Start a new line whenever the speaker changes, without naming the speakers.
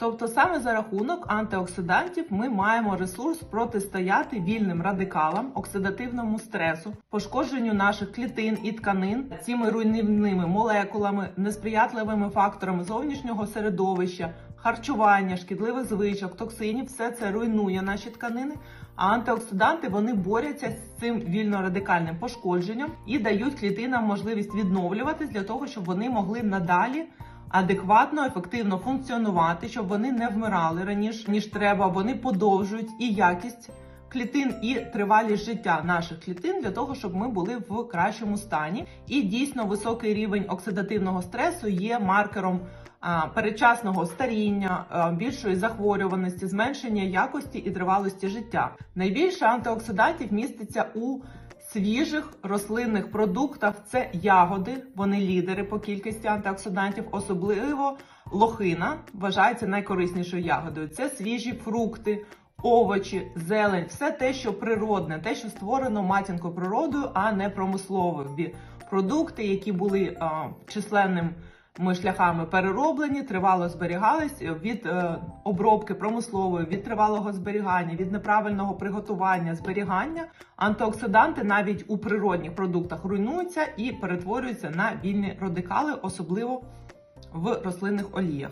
Тобто саме за рахунок антиоксидантів ми маємо ресурс протистояти вільним радикалам, оксидативному стресу, пошкодженню наших клітин і тканин цими руйнівними молекулами, несприятливими факторами зовнішнього середовища, харчування, шкідливих звичок, токсинів, все це руйнує наші тканини. А антиоксиданти вони борються з цим вільнорадикальним пошкодженням і дають клітинам можливість відновлюватись для того, щоб вони могли надалі адекватно, ефективно функціонувати, щоб вони не вмирали раніше ніж треба. Вони подовжують і якість клітин, і тривалість життя наших клітин для того, щоб ми були в кращому стані. І дійсно високий рівень оксидативного стресу є маркером. Передчасного старіння, більшої захворюваності, зменшення якості і тривалості життя. Найбільше антиоксидантів міститься у свіжих рослинних продуктах. Це ягоди, вони лідери по кількості антиоксидантів, особливо лохина вважається найкориснішою ягодою. Це свіжі фрукти, овочі, зелень, все те, що природне, те, що створено матінкою природою, а не промислові продукти, які були а, численним. Ми шляхами перероблені, тривало зберігались від е, обробки промислової, від тривалого зберігання, від неправильного приготування, зберігання. Антиоксиданти навіть у природних продуктах руйнуються і перетворюються на вільні радикали, особливо в рослинних оліях.